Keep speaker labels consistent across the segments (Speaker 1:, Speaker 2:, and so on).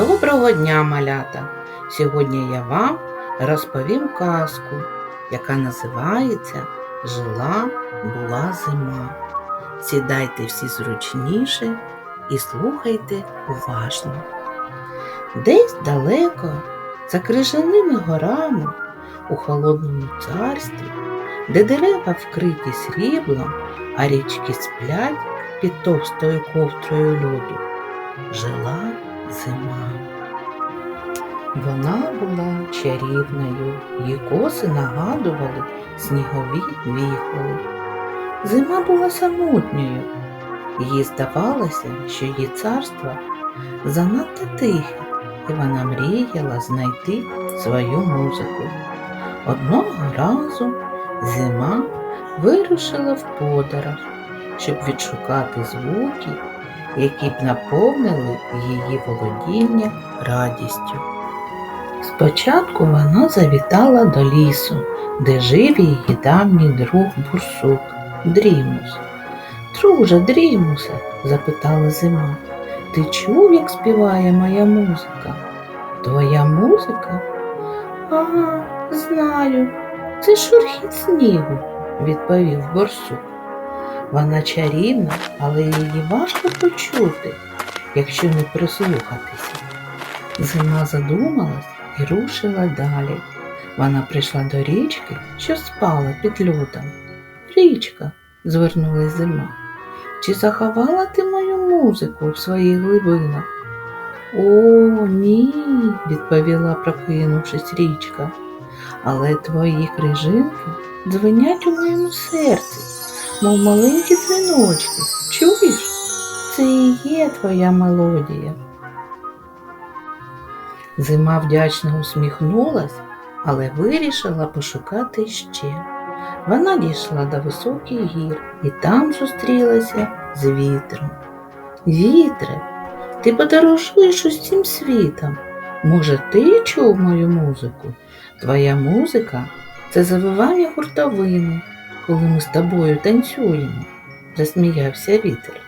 Speaker 1: Доброго дня, малята! Сьогодні я вам розповім казку, яка називається Жила була зима. Сідайте всі зручніше і слухайте уважно. Десь далеко, за крижаними горами, у холодному царстві, де дерева вкриті сріблом, а річки сплять під товстою ковтрою льоду, жила зима. Вона була чарівною, її коси нагадували снігові віхоли. Зима була самотньою, їй здавалося, що її царство занадто тихе, і вона мріяла знайти свою музику. Одного разу зима вирушила в подорож, щоб відшукати звуки, які б наповнили її володіння радістю. Спочатку вона завітала до лісу, де жив її давній друг бурсук Дрімус. Друже, Дрімусе, запитала зима, ти чув, як співає моя музика? Твоя музика? Ага, знаю, це шурхіт снігу, відповів борсук. Вона чарівна, але її важко почути, якщо не прислухатися. Зима задумалась і рушила далі. Вона прийшла до річки, що спала під льодом. Річка, звернулась зима. Чи заховала ти мою музику в своїх глибинах? О, ні, відповіла, прокинувшись річка. Але твої крижинки дзвенять у моєму серці, мов маленькі дзвіночки. Чуєш? Це і є твоя мелодія. Зима вдячно усміхнулась, але вирішила пошукати ще. Вона дійшла до високих гір і там зустрілася з вітром. Вітре, ти подорожуєш усім світом. Може, ти чув мою музику? Твоя музика це завивання хуртовини, коли ми з тобою танцюємо, засміявся вітер.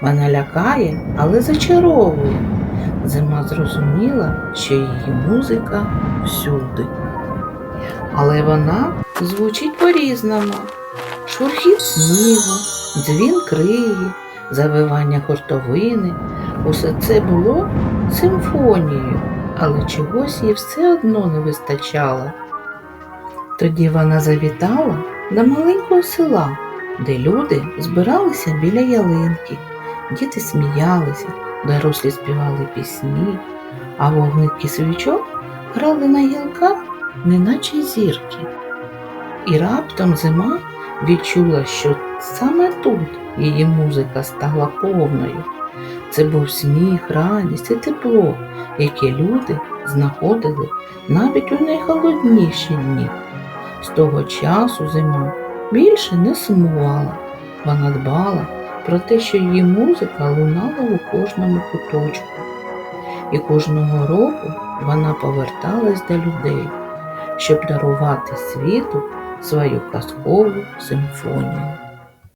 Speaker 1: Вона лякає, але зачаровує. Зима зрозуміла, що її музика всюди. Але вона звучить по-різному. Шурхіт снігу, дзвін криї, завивання хуртовини. Усе це було симфонією, але чогось їй все одно не вистачало. Тоді вона завітала до маленького села, де люди збиралися біля ялинки, діти сміялися, дорослі співали пісні, а вогники свічок грали на гілках, неначе зірки. І раптом зима відчула, що саме тут її музика стала повною. Це був сміх, радість і тепло, яке люди знаходили навіть у найхолодніші дні. З того часу зима більше не сумувала, вона дбала про те, що її музика лунала у кожному куточку. І кожного року вона поверталась до людей, щоб дарувати світу свою казкову симфонію.